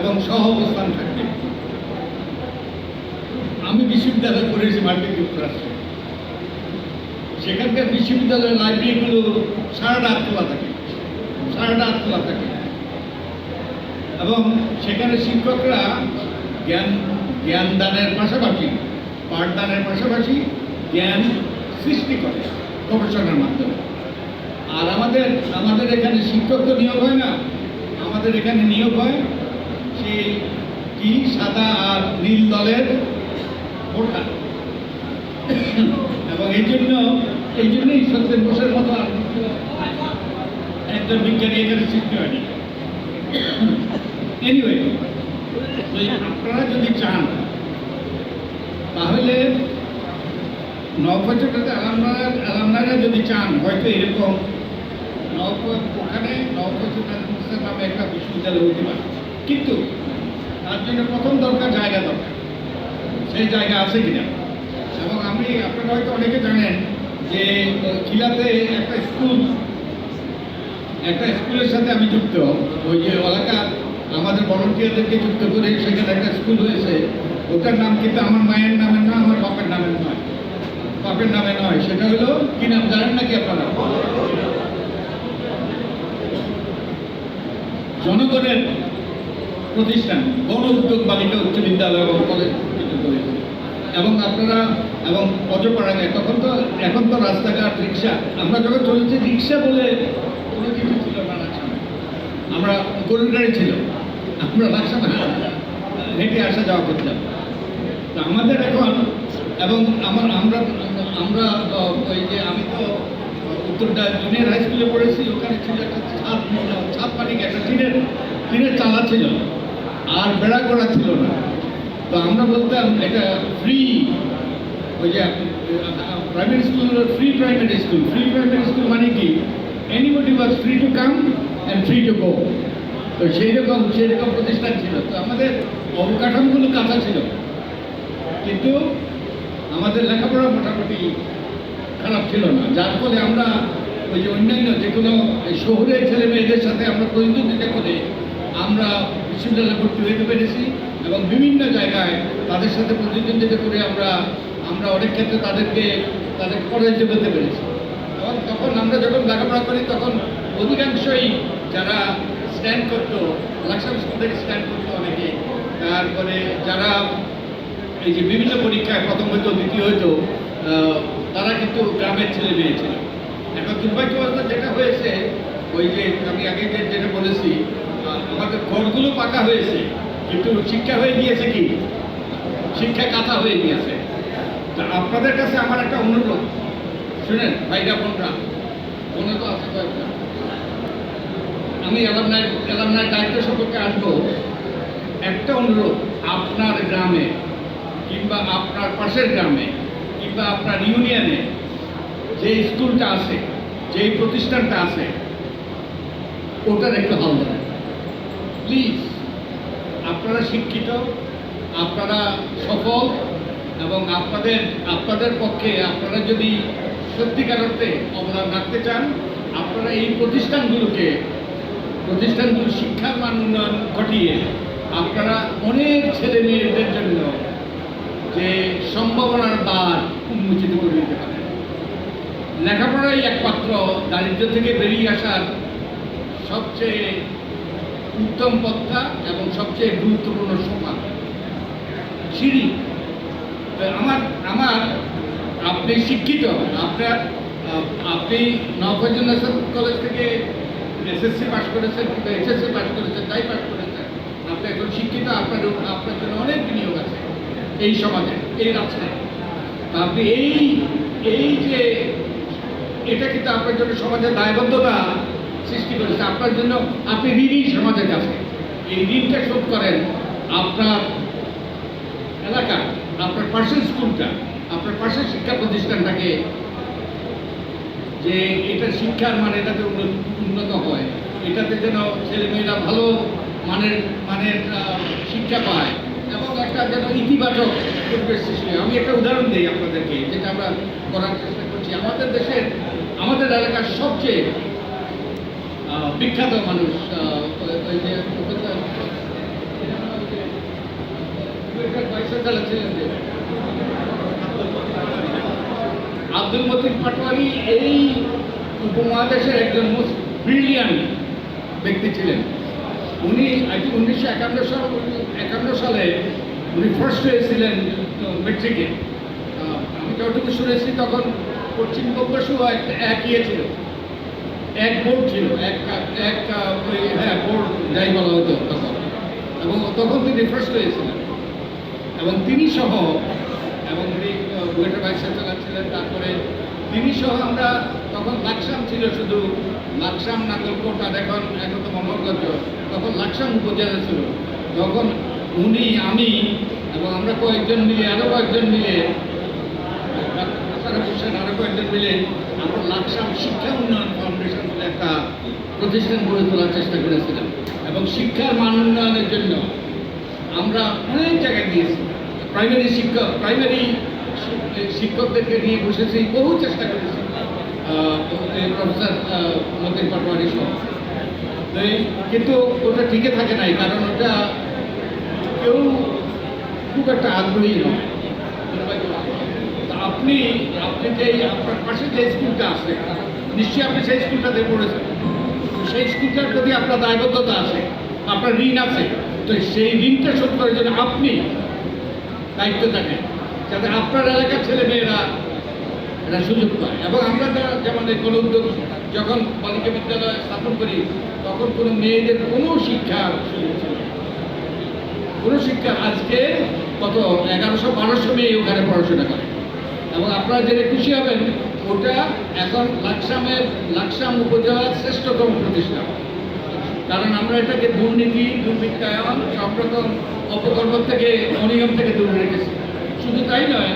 এবং সহ অবস্থান থাকবে। আমি বিশ্ববিদ্যালয় করেছি মার্কিন যুক্তরাষ্ট্রে। সেখানকার বিশ্ববিদ্যালয়ের লাইব্রেরিগুলো সারা রাত খোলা থাকে সারা রাত খোলা থাকে এবং সেখানে শিক্ষকরা জ্ঞান জ্ঞান দানের পাশাপাশি পাঠদানের পাশাপাশি জ্ঞান সৃষ্টি করে গবেষণার মাধ্যমে। আর আমাদের আমাদের এখানে শিক্ষক তো নিয়োগ হয় না। আমাদের এখানে নিয়োগ হয় সেই কি সাদা আর নীল দলের ভোটার? এবং এই জন্য, এই জন্যই সত্যেন বোসের মতো একজন বিজ্ঞানী এখানে সৃষ্টি হয়নি। এনিওয়ে আপনারা যদি চান, তাহলে নববছরটাতে আলামনারা আলামনারা যদি চান, হয়তো এরকম নব ওখানে নববছরটাতে নামে একটা বিশ্ববিদ্যালয় হতে পারে। কিন্তু তার জন্য প্রথম দরকার জায়গা দরকার। সেই জায়গা আছে কিনা? এবং আমি, আপনারা হয়তো অনেকে জানেন যে কিলাতে একটা স্কুল, একটা স্কুলের সাথে আমি যুক্ত। ওই যে এলাকা আমাদের ভলেন্টিয়ারদেরকে যুক্ত করে সেখানে একটা স্কুল হয়েছে। ওটার নাম কিন্তু আমার মায়ের নামে না আমার বাপের নামের নয়। বাপের নামে নয়, সেটা হলো কি নাম জানেন নাকি আপনারা? জনগণের প্রতিষ্ঠান, গণ উদ্যোগ বালিকা উচ্চ বিদ্যালয় এবং কলেজ। এবং আপনারা, এবং অজপাড়াঙ্গে তখন তো, এখন তো রাস্তাঘাট, রিক্সা। আমরা যখন চলেছি, রিক্সা বলে কোনো কিছু ছিল না আমরা গরুর গাড়ি ছিল। আমরা রাস্তা হেঁটে আসা যাওয়া করতাম। তো আমাদের এখন, এবং আমার, আমরা আমরা ওই যে আমি তো উত্তরটা জুনিয়র হাই স্কুলে পড়েছি, ওখানে ছিল একটা ছাদ ছাদ পানি, একটা টিনের টিনের চালা ছিল। আর বেড়া করা ছিল না। তো আমরা বলতাম, এটা ফ্রি ওই যে primary school free primary school free private school মানে কি? Anybody was free to come and free to go তো সেই রকম সেই রকম প্রতিষ্ঠান ছিল। তো আমাদের অবকাঠামোগুলো কাঁচা ছিল। কিন্তু আমাদের লেখাপড়া মোটামুটি খারাপ ছিল না। যার ফলে আমরা ওই যে অন্যান্য যে কোনো শহরের ছেলে মেয়েদের সাথে আমরা প্রতিদ্বন্দ্বিতা করে আমরা বিশ্ববিদ্যালয়ে ভর্তি হতে পেরেছি এবং বিভিন্ন জায়গায় তাদের সাথে প্রতিদ্বন্দ্বিতা করে আমরা আমরা অনেক ক্ষেত্রে তাদেরকে তাদের পরাজিত করতে পেরেছি। এবং তখন আমরা যখন লেখাপড়া করি তখন অধিকাংশই যারা স্ট্যান্ড করতো লাক্সাম স্কুল থেকে স্ট্যান্ড করতো অনেকে। তারপরে যারা এই যে বিভিন্ন পরীক্ষায় প্রথম হয়তো দ্বিতীয় আহ, তারা কিন্তু গ্রামের ছেলে মেয়ে ছিল। এখন দুর্ভাগ্যবশত যেটা হয়েছে ওই যে আমি আগে যেটা বলেছি আমাদের ঘরগুলো পাকা হয়েছে, কিন্তু শিক্ষা হয়ে গিয়েছে কি? শিক্ষা কাঁথা হয়ে গিয়েছে। তা আপনাদের কাছে আমার একটা অনুরোধ। শুনেন, ভাইরা, বোনরা বোনে তো আছে কয়েকটা। আমি এলামনায় এলামনায় দায়িত্ব সম্পর্কে আসব। একটা অনুরোধ, আপনার গ্রামে কিংবা আপনার পাশের গ্রামে কিংবা আপনার ইউনিয়নে যে স্কুলটা আছে যেই প্রতিষ্ঠানটা আছে, ওটার একটু হাল প্লিজ আপনারা শিক্ষিত, আপনারা সফল এবং আপনাদের আপনাদের পক্ষে আপনারা যদি সত্যিকার অর্থে অবদান রাখতে চান, আপনারা এই প্রতিষ্ঠানগুলোকে, প্রতিষ্ঠানগুলো শিক্ষার মান উন্নয়ন ঘটিয়ে আপনারা অনেক ছেলে মেয়েদের জন্য যে সম্ভাবনার দ্বার উন্মোচিত করে দিতে পারেন। লেখাপড়াই একমাত্র দারিদ্র্য থেকে বেরিয়ে আসার সবচেয়ে উত্তম পন্থা এবং সবচেয়ে গুরুত্বপূর্ণ সোপান সিঁড়ি। আমার আমার, আপনি শিক্ষিত আপনার আপনি নবজন কলেজ থেকে এসএসসি পাস করেছেন কিংবা এইচএসসি পাস করেছেন, তাই পাস করেছেন। আপনি এখন শিক্ষিত, আপনার আপনার জন্য অনেক বিনিয়োগ আছে এই সমাজে এই তা আপনি এই এই যে, এটা কিন্তু আপনার জন্য সমাজের দায়বদ্ধতা আপনার জন্য আপনি ঋণী সমাজের কাছে। এই ঋণটা শোধ করেন আপনার এলাকা, আপনার পাশের স্কুলটা আপনার পাশের শিক্ষা প্রতিষ্ঠানটাকে, যে এটা শিক্ষার মান এটাতে উন্নত হয়, এটাতে যেন ছেলেমেয়েরা ভালো মানের মানের শিক্ষা পায় এবং একটা যেন ইতিবাচক পরিবেশ সৃষ্টি আমি একটা উদাহরণ দিই আপনাদেরকে, যেটা আমরা করার চেষ্টা করছি। আমাদের দেশের, আমাদের এলাকার সবচেয়ে বিখ্যাত মানুষ আব্দুল মতিন পাটোয়ারি এই উপমহাদেশের একজন মোস্ট ব্রিলিয়ান্ট ব্যক্তি ছিলেন। উনি উনিশশো একান্ন সাল, একান্ন সালে উনি ফার্স্ট হয়েছিলেন মেট্রিকে আমি যতটুকু শুনেছি তখন পশ্চিমবঙ্গসহ একটা এক ইয়ে ছিল। এক বোর্ড ছিল, এক এক হ্যাঁ বোর্ড যাই বলা হতো তখন। এবং তখন তিনি ফার্স্ট হয়েছিলেন। এবং তিনি সহ, এবং উনি বুয়েটের ব্যবসা চালাচ্ছিলেন। তারপরে তিনি সহ আমরা তখন লাকসাম ছিল শুধু, লাকসাম নাগলকোট আর এখন এখন তো মনোহরগঞ্জ। তখন লাকসাম উপজেলা ছিল। তখন উনি, আমি এবং আমরা কয়েকজন মিলে আরও কয়েকজন মিলে বলছেন আরও কয়েকজন মিলে আমরা লাকসাম শিক্ষা উন্নয়ন ফাউন্ডেশন বলে একটা প্রতিষ্ঠান গড়ে তোলার চেষ্টা করেছিলাম। এবং শিক্ষার মান উন্নয়নের জন্য আমরা অনেক জায়গায় দিয়েছি প্রাইমারি শিক্ষক প্রাইমারি শিক্ষকদেরকে নিয়ে বসেছি বহু চেষ্টা করেছি। প্রফেসর আহ, মতিন পাটোয়ারি সহ। কিন্তু ওটা টিকে থাকে নাই কারণ ওটা কেউ খুব একটা আগ্রহী নয়। আপনি আপনি যে আপনার পাশে যে স্কুলটা আছে, নিশ্চয়ই আপনি সেই স্কুলটাতে পড়েছেন। সেই স্কুলটার প্রতি আপনার দায়বদ্ধতা আছে, আপনার ঋণ আছে। তো সেই ঋণটা শোধ করার জন্য আপনি দায়িত্ব থাকেন, যাতে আপনার এলাকার ছেলে মেয়েরা এটা সুযোগ পায়। এবং আমরা যারা যেমন কোনো উদ্যোগ, যখন বালিকা বিদ্যালয় স্থাপন করি, তখন কোনো মেয়েদের কোনো ছিল কোনো শিক্ষা আজকে কত, এগারোশো, বারোশো মেয়ে ওখানে পড়াশোনা করে। এবং আপনারা জেনে খুশি হবেন, ওটা এখন লাকসামের লাকসাম উপজেলার শ্রেষ্ঠতম প্রতিষ্ঠান কারণ আমরা এটাকে দুর্নীতি, দুর্বৃত্তায়ন, সব রকম অপকর্ম থেকে, অনিয়ম থেকে দূরে রেখেছি। শুধু তাই নয়